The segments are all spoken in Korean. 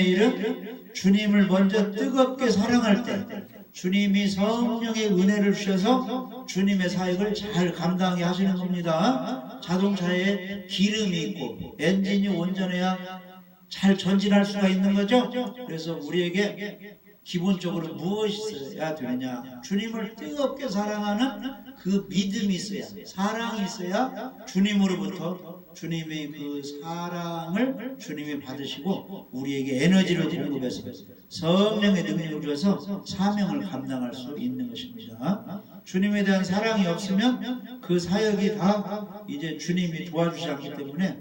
주님의 일은 주님을 먼저 뜨겁게 사랑할 때 주님이 성령의 은혜를 주셔서 주님의 사역을 잘 감당하게 하시는 겁니다. 자동차에 기름이 있고 엔진이 온전해야 잘 전진할 수가 있는 거죠. 그래서 우리에게 기본적으로 무엇이 있어야 되느냐? 주님을 뜨겁게 사랑하는 그 믿음이 있어야, 사랑이 있어야 주님으로부터 주님의 그 사랑을 주님이 받으시고 우리에게 에너지를 공급해서 성령의 능력을 줘서 사명을 감당할 수 있는 것입니다. 주님에 대한 사랑이 없으면 그 사역이 다 이제 주님이 도와주지 않기 때문에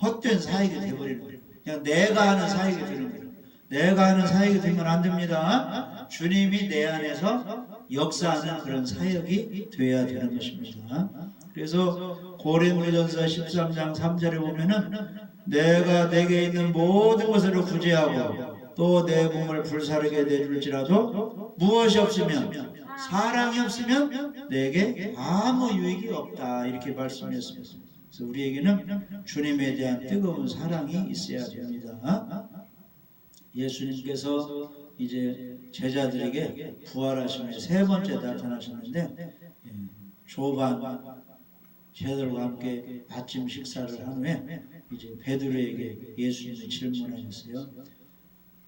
헛된 사역이 되어버리는 거예요. 그냥 내가 하는 사역이 되는 거예요. 내가 하는 사역이 되면 안 됩니다. 주님이 내 안에서 역사하는 그런 사역이 되어야 되는 것입니다. 그래서 고린도전서 13장 3절에 보면은 내가 내게 있는 모든 것을 구제하고 또 내 몸을 불사르게 내줄지라도 무엇이 없으면 사랑이 없으면 내게 아무 유익이 없다 이렇게 말씀했습니다. 그래서 우리에게는 주님에 대한 뜨거운 사랑이 있어야 됩니다. 예수님께서 이제 제자들에게 부활하심의 세 번째 나타나셨는데 예, 조반 제자들과 함께 아침 식사를 한 후에 이제 베드로에게 예수님이 질문하셨어요.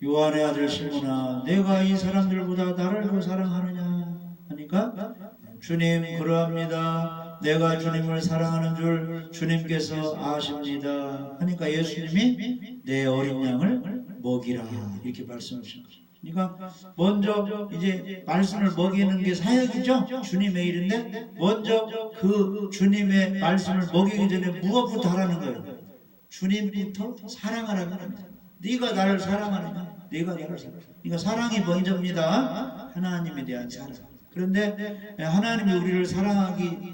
요한의 아들 시몬아, 내가 이 사람들보다 나를 더 사랑하느냐? 하니까 주님 그러합니다. 내가 주님을 사랑하는 줄 주님께서 아십니다. 하니까 예수님이 내 어린 양을 먹이라 이렇게 말씀하신 거죠. 그러니까 먼저 이제 말씀을 먹이는 게 사역이죠. 주님의 일인데 먼저 그 주님의 말씀을 먹이기 전에 무엇부터 하라는 거예요. 주님부터 사랑하라는 겁니다. 네가 나를 사랑하느냐? 네가 나를 사랑. 그러니까 사랑이 먼저입니다. 하나님에 대한 사랑. 그런데 하나님이 우리를 사랑하기 예,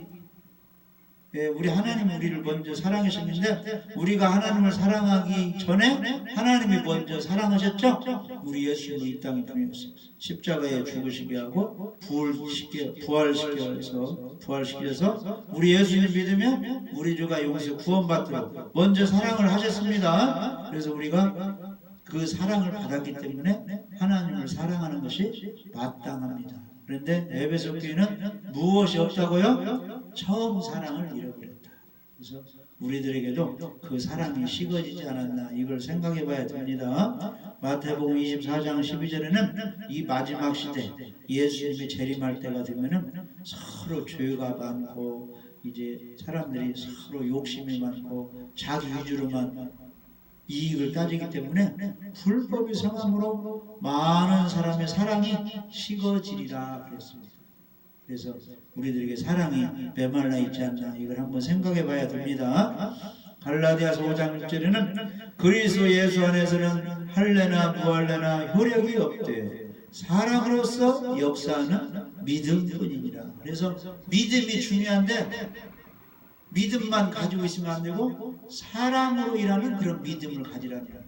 우리 하나님 우리를 먼저 사랑하셨는데 우리가 하나님을 사랑하기 전에 하나님이 먼저 사랑하셨죠? 우리 예수님을 이 땅에 보내셨어요. 십자가에 죽으시게 하고 부활시켜 부활시켜서 부활시켜서 우리 예수님 믿으면 우리 주가 용서 구원받도록 먼저 사랑을 하셨습니다. 그래서 우리가 그 사랑을 받았기 때문에 하나님을 사랑하는 것이 마땅합니다. 그런데 에베소 교회는 무엇이 없다고요? 처음 사랑을 잃어버렸다. 그래서 우리들에게도 그 사랑이 식어지지 않았나 이걸 생각해 봐야 됩니다. 마태복음 24장 12절에는 이 마지막 시대 예수님이 재림할 때가 되면은 서로 죄가 많고 이제 사람들이 서로 욕심이 많고 자기 위주로만 이익을 따지기 때문에 불법의 성함으로 많은 사람의 사랑이 식어지리라 그랬습니다. 그래서 우리들에게 사랑이 메말라 있지 않나 이걸 한번 생각해 봐야 됩니다. 갈라디아서 5장 6절에는 그리스도 예수 안에서는 할례나 부할례나 효력이 없대. 사랑으로서 역사하는 믿음뿐이니라. 그래서 믿음이 중요한데 믿음만 가지고 있으면 안 되고 사랑으로 일하는 그런 믿음을 가지라는 겁니다.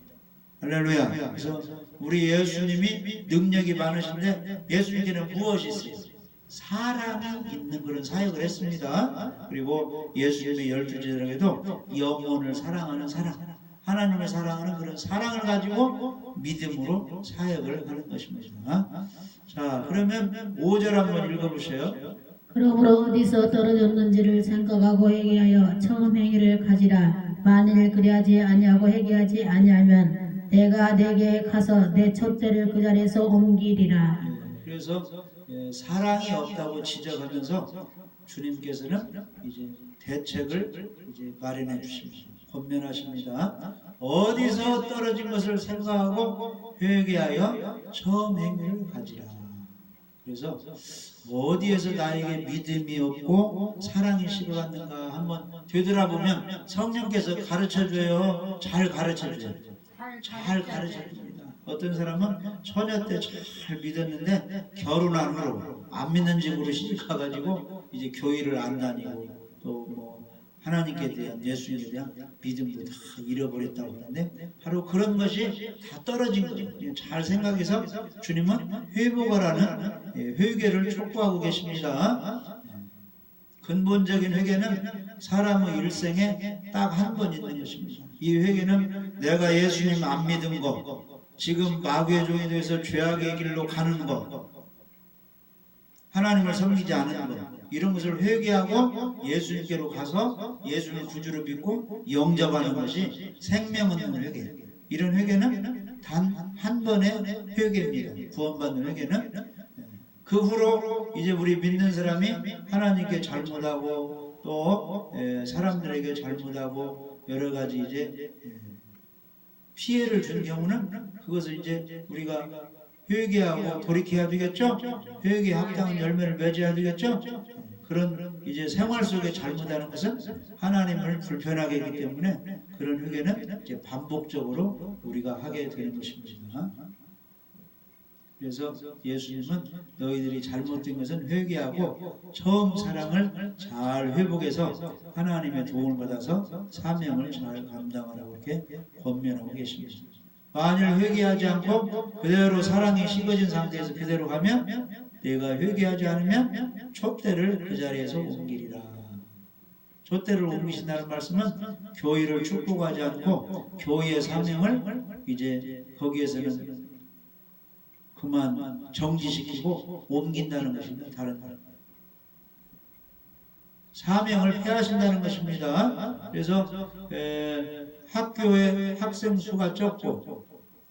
할렐루야. 그래서 우리 예수님이 능력이 많으신데 예수님께는 무엇이 있어요? 사랑이 있는 그런 사역을 했습니다. 그리고 예수님의 열두 제자에게도 영혼을 사랑하는 사랑, 하나님을 사랑하는 그런 사랑을 가지고 믿음으로 사역을 하는 것입니다. 자, 그러면 5절 한번 읽어보세요. 그러므로 어디서 떨어졌는지를 생각하고 회개하여 처음 행위를 가지라. 만일 그리하지 아니하고 회개하지 아니하면 내가 내게 가서 내 촛대를 그 자리에서 옮기리라. 예, 그래서 예, 사랑이 없다고 지적하면서 주님께서는 이제 대책을 이제 마련해 주십니다. 권면하십니다. 어디서 떨어진 것을 생각하고 회개하여 처음 행위를 가지라. 그래서 어디에서 나에게 믿음이 없고 사랑이 식어갔는가 한번 되돌아보면 성령께서 가르쳐줘요. 잘 가르쳐줘요. 잘 가르쳐줍니다. 어떤 사람은 처녀 때 잘 믿었는데 결혼한 후로 안 믿는 집으로 시집 가가지고 이제 교회를 안 다니고 또 뭐 하나님께 대한 예수님에 대한 믿음도 다 잃어버렸다고 하는데 바로 그런 것이 다 떨어진 거예요. 잘 생각해서 주님은 회복하라는 예, 회개를 촉구하고 계십니다. 근본적인 회개는 사람의 일생에 딱 한 번 있는 것입니다. 이 회개는 내가 예수님 안 믿은 거, 지금 마귀의 종이 되어서 죄악의 길로 가는 것, 하나님을 섬기지 않은 것, 이런 것을 회개하고 예수님께로 가서 예수를 구주로 믿고 영접하는 것이 생명 얻는 회개. 이런 회개는 단 한 번의 회개입니다. 구원받는 회개는 그 후로 이제 우리 믿는 사람이 하나님께 잘못하고 또 에, 사람들에게 잘못하고 여러 가지 이제 에, 피해를 준 경우는 그것을 이제 우리가 회개하고 돌이켜야 되겠죠? 회개 합당한 열매를 맺어야 되겠죠? 그런 이제 생활 속에 잘못하는 것은 하나님을 불편하게 하기 때문에 그런 회개는 이제 반복적으로 우리가 하게 되는 것입니다. 그래서 예수님은 너희들이 잘못된 것은 회개하고 처음 사랑을 잘 회복해서 하나님의 도움을 받아서 사명을 잘 감당하라고 이렇게 권면하고 계십니다. 만일 회개하지 않고 그대로 사랑이 식어진 상태에서 그대로 가면 내가 회개하지 않으면 촛대를 그 자리에서 옮기리라. 촛대를 옮기신다는 말씀은 교회를 축복하지 않고 교회의 사명을 이제 거기에서는 그만 정지시키고 옮긴다는 것입니다. 다른. 사명을 폐하신다는 것입니다. 그래서 에, 학교의 학생 수가 적고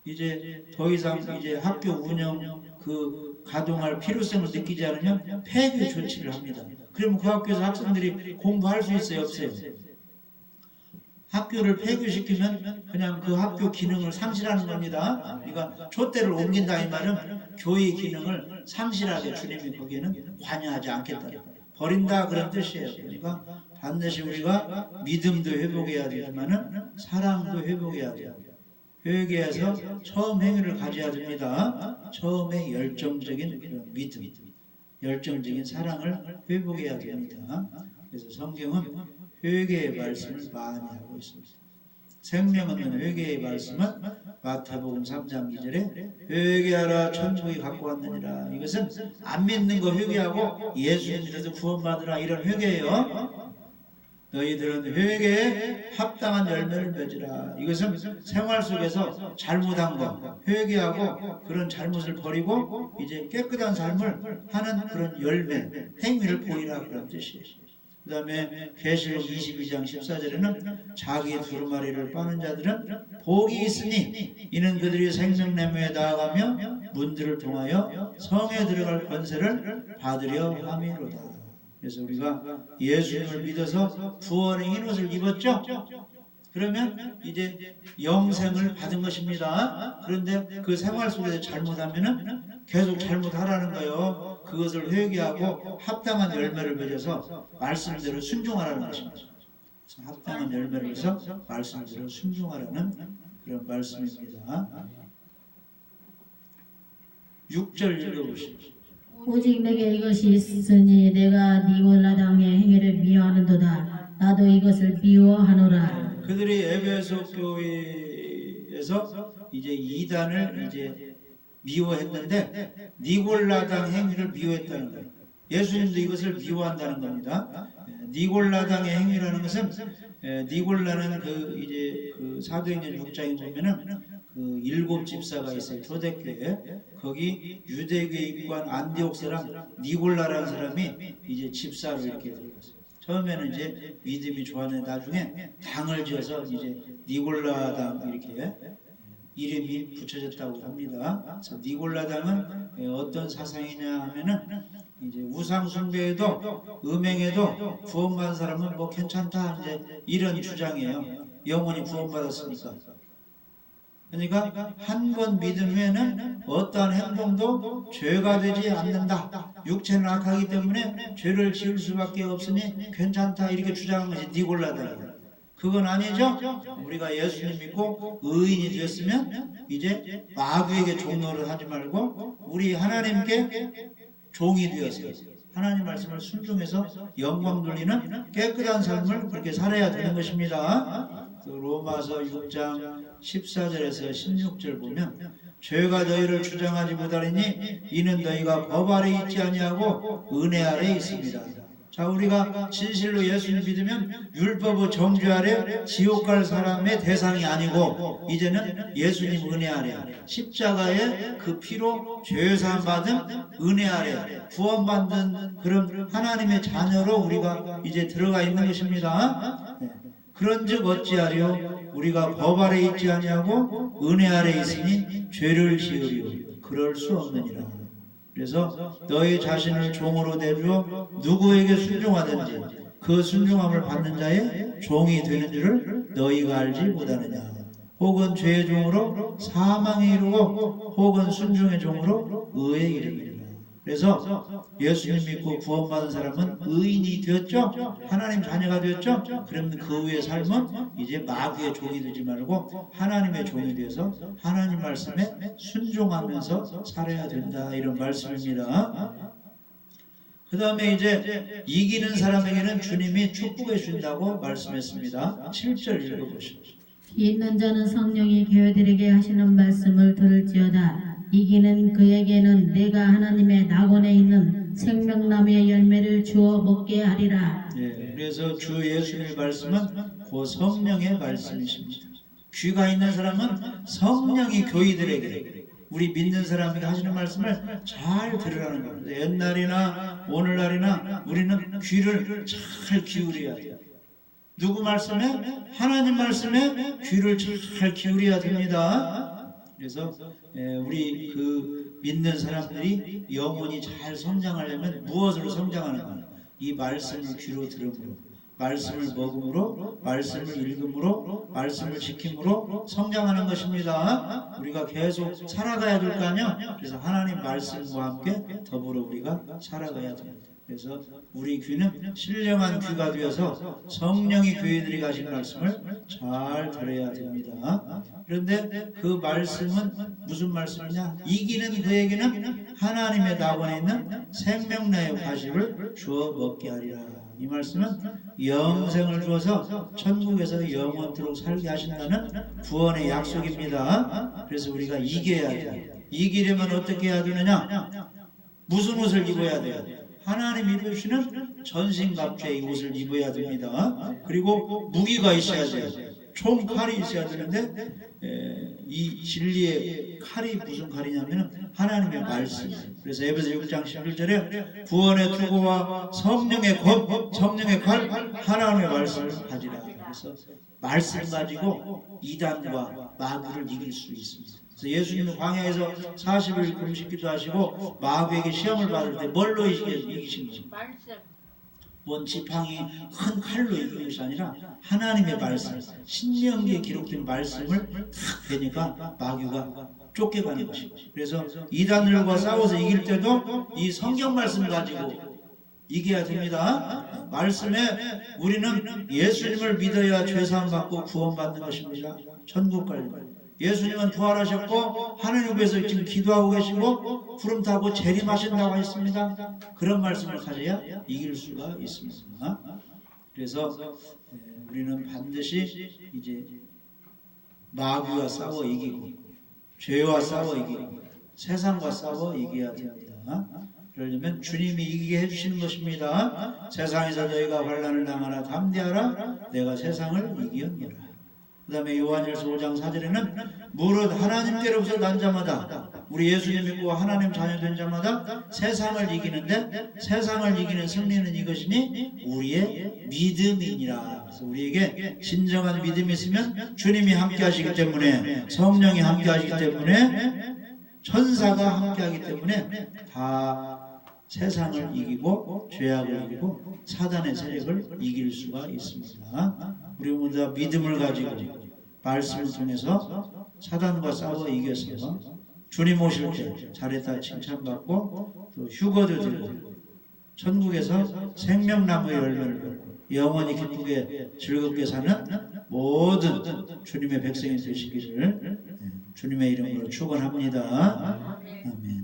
이제 더 이상 이제 학교 운영 그 가동할 필요성을 느끼지 않으면 폐교 조치를 합니다. 그러면 그 학교에서 학생들이 공부할 수 있어요, 없어요? 학교를 폐교시키면 그냥 그 학교 기능을 상실하는 겁니다. 그러니까 촛대를 옮긴다 이 말은 교회의 기능을 상실하게 주님이 거기에는 관여하지 않겠다. 버린다 그런 뜻이에요. 그러니까 반드시 우리가 믿음도 회복해야 되지만은 사랑도 회복해야 돼요. 회개해서 처음 행위를 가져야 됩니다. 처음에 열정적인 믿음, 열정적인 사랑을 회복해야 됩니다. 그래서 성경은 회개의 말씀을 많이 하고 있습니다. 생명 없는 회개의 말씀은 마태복음 3장 2절에 회개하라 천국이 갖고 왔느니라 이것은 안 믿는 거 회개하고 예수 믿어서 구원받으라 이런 회개예요. 너희들은 회개에 합당한 열매를 맺으라. 이것은 생활 속에서 잘못한 거 회개하고 그런 잘못을 버리고 이제 깨끗한 삶을 하는 그런 열매, 행위를 보이라 그런 뜻이에요. 그 다음에 계시록 22장 14절에는 자기 두루마리를 빠는 자들은 복이 있으니 이는 그들이 생명나무에 나아가며 문들을 통하여 성에 들어갈 권세를 받으려 함이로다. 그래서 우리가 예수님을 믿어서 구원의 흰옷을 입었죠? 그러면 이제 영생을 받은 것입니다. 그런데 그 생활 속에서 잘못하면은 계속 잘못하라는 거예요. 그것을 회개하고 합당한 열매를 맺어서 말씀대로 순종하라는 것입니다. 합당한 열매를 맺어서 말씀대로 순종하라는 그런 말씀입니다. 6절 읽어보십시오. 오직 내게 이것이 있으니 내가 니골라당의 행위를 미워하는도다. 나도 이것을 미워하노라. 그들이 에베소 교회에서 이제 이단을 이제 미워했는데 니골라당 행위를 미워했다는 거예요. 예수님도 이것을 미워한다는 겁니다. 에, 니골라당의 행위라는 것은 에, 니골라는 그 이제 그 사도행전 6장에 보면은 그 일곱 집사가 있어요. 초대교회. 거기 유대교에 입고한 안디옥 사람 니골라라는 사람이 이제 집사로 이렇게 들어갔어요. 처음에는 이제 믿음이 좋았는데 나중에 당을 지어서 이제 니골라당 이렇게 이름이 붙여졌다고 합니다. 니골라당은 어떤 사상이냐 하면은 이제 우상 숭배에도 음행에도 구원받은 사람은 뭐 괜찮다 이제 이런 주장이에요. 영원히 구원받았으니까. 그러니까 한번 후에는 어떠한 행동도 죄가 되지 않는다. 육체는 악하기 때문에 죄를 지을 수밖에 없으니 괜찮다 이렇게 주장하는 것이 니골라다. 그건 아니죠. 우리가 예수님 믿고 의인이 되었으면 이제 마귀에게 종노를 하지 말고 우리 하나님께 종이 되었어요. 하나님 말씀을 순종해서 영광 돌리는 깨끗한 삶을 그렇게 살아야 되는 것입니다. 그 로마서 6장 14절에서 16절 보면 죄가 너희를 주장하지 못하리니 이는 너희가 법 아래 있지 아니하고 은혜 아래 있습니다. 자, 우리가 진실로 예수님 믿으면 율법의 정죄 아래 지옥 갈 사람의 대상이 아니고 이제는 예수님 은혜 아래 십자가의 그 피로 죄사함 받은 은혜 아래 구원받는 그런 하나님의 자녀로 우리가 이제 들어가 있는 것입니다. 네. 그런즉 어찌하려 우리가 법 아래 있지 아니하고 은혜 아래 있으니 죄를 지으리요 그럴 수 없느니라. 그래서 너희 자신을 종으로 내주어 누구에게 순종하든지 그 순종함을 받는 자의 종이 되는 줄을 너희가 알지 못하느냐. 혹은 죄의 종으로 사망에 이르고 혹은 순종의 종으로 의에 이르느니라. 그래서 예수님 믿고 구원받은 사람은 의인이 되었죠. 하나님 자녀가 되었죠. 그러면 그 후의 삶은 이제 마귀의 종이 되지 말고 하나님의 종이 되어서 하나님 말씀에 순종하면서 살아야 된다 이런 말씀입니다. 그 다음에 이제 이기는 사람에게는 주님이 축복해 준다고 말씀했습니다. 7절 읽어보십시오. 기 있는 자는 성령이 교회들에게 하시는 말씀을 들을지어다. 이기는 그에게는 내가 하나님의 낙원에 있는 생명나무의 열매를 주어 먹게 하리라. 예, 그래서 주 예수님의 말씀은 그 성령의 말씀이십니다. 귀가 있는 사람은 성령이 교이들에게 우리 믿는 사람에게 하시는 말씀을 잘 들으라는 겁니다. 옛날이나 오늘날이나 우리는 귀를 잘 기울여야 돼요. 누구 말씀에? 하나님 말씀에 귀를 잘 기울여야 됩니다. 그래서 예, 우리 그 믿는 사람들이 영혼이 잘 성장하려면 무엇으로 성장하는가? 이 말씀을 귀로 들음으로, 말씀을 먹음으로, 말씀을 읽음으로, 말씀을 지킴으로 성장하는 것입니다. 우리가 계속 살아가야 될 거 아니야? 그래서 하나님 말씀과 함께 더불어 우리가 살아가야 됩니다. 그래서 우리 귀는 신령한 귀가 되어서 성령이 교회들이 가신 말씀을 잘 들어야 됩니다. 그런데 그 말씀은 무슨 말씀이냐? 이기는 그에게는 하나님의 낙원에 있는 생명나의 과실을 주어 먹게 하리라. 이 말씀은 영생을 주어서 천국에서 영원토록 살게 하신다는 구원의 약속입니다. 그래서 우리가 이겨야 돼요. 이기려면 어떻게 해야 되느냐? 무슨 옷을 입어야 돼요? 하나님 입으시는 전신갑주의 옷을 입어야 됩니다. 그리고 무기가 있어야 돼요. 총 칼이 있어야 되는데 에, 이 진리의 칼이 무슨 칼이냐면 하나님의 말씀. 그래서 에베소 6장 11절에 구원의 투구와 성령의 검, 성령의 칼, 하나님의 말씀을 가지라. 그래서 말씀 가지고 이단과 마귀를 이길 수 있습니다. 그래서 예수님은 광야에서 40일 금식 기도하시고 마귀에게 시험을 받을 때 뭘로 이기신 거죠? 뭔 지팡이 큰 칼로 이기는 것이 아니라 하나님의 말씀, 신명기에 기록된 말씀을 탁 대니까 마귀가 쫓겨가는 것이고 그래서 이단들과 싸워서 이길 때도 이 성경 말씀 가지고 이겨야 됩니다. 말씀에 우리는 예수님을 믿어야 죄사함 받고 구원받는 것입니다. 천국 갈 것. 예수님은 부활하셨고 하느님께서 지금 기도하고 계시고 구름 타고 재림하신다고 했습니다. 그런 말씀을 가져야 이길 수가 있습니다. 그래서 에, 우리는 반드시 이제 마귀와 싸워 이기고 죄와 싸워 이기고 세상과 싸워 이겨야 됩니다. 그러려면 주님이 이기게 해주시는 것입니다. 세상에서 너희가 환란을 당하라 담대하라 내가 세상을 이기었노라. 그 다음에 요한일서 5장 4절에는 무릇 하나님께로부터 난 자마다 우리 예수님 믿고 하나님 자녀 된 자마다 세상을 이기는데 세상을 이기는 승리는 이것이니 우리의 믿음이니라. 그래서 우리에게 진정한 믿음이 있으면 주님이 함께 하시기 때문에 성령이 함께 하시기 때문에 천사가 함께 하기 때문에 다 세상을 이기고 죄악을 이기고 사단의 세력을 이길 수가 있습니다. 우리 다 믿음을 가지고 말씀을 통해서 사단과 싸워 이겨서 주님 오실 때 잘했다 칭찬받고 또 휴거도 들고 천국에서 생명나무의 열매를 받고 영원히 기쁘게 즐겁게 사는 모든 주님의 백성이 되시기를 예, 주님의 이름으로 축원합니다. 아멘.